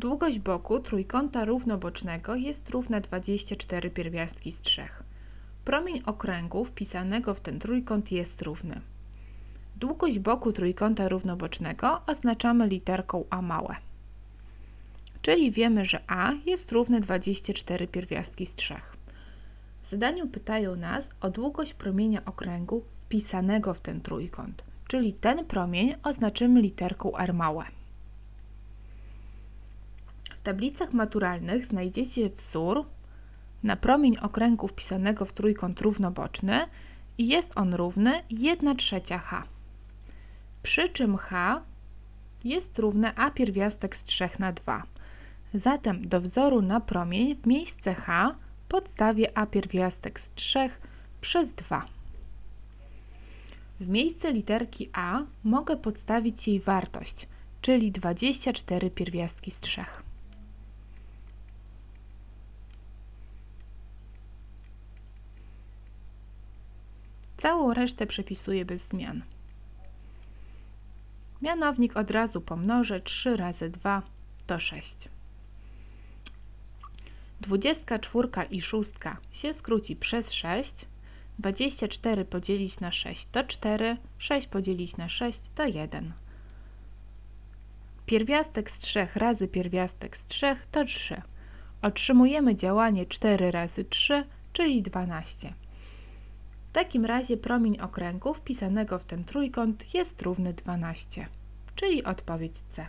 Długość boku trójkąta równobocznego jest równa 24 pierwiastki z 3. Promień okręgu wpisanego w ten trójkąt jest równy. Długość boku trójkąta równobocznego oznaczamy literką A małe. Czyli wiemy, że A jest równe 24 pierwiastki z 3. W zadaniu pytają nas o długość promienia okręgu wpisanego w ten trójkąt, czyli ten promień oznaczymy literką R małe. W tablicach maturalnych znajdziecie wzór na promień okręgu wpisanego w trójkąt równoboczny i jest on równy 1 trzecia h. Przy czym h jest równe a pierwiastek z 3 na 2. Zatem do wzoru na promień w miejsce h podstawię a pierwiastek z 3 przez 2. W miejsce literki a mogę podstawić jej wartość, czyli 24 pierwiastki z 3. Całą resztę przepisuję bez zmian. Mianownik od razu pomnożę 3 razy 2 to 6. 24 i 6 się skróci przez 6. 24 podzielić na 6 to 4, 6 podzielić na 6 to 1. Pierwiastek z 3 razy pierwiastek z 3 to 3. Otrzymujemy działanie 4 razy 3, czyli 12. W takim razie promień okręgu wpisanego w ten trójkąt jest równy 12, czyli odpowiedź C.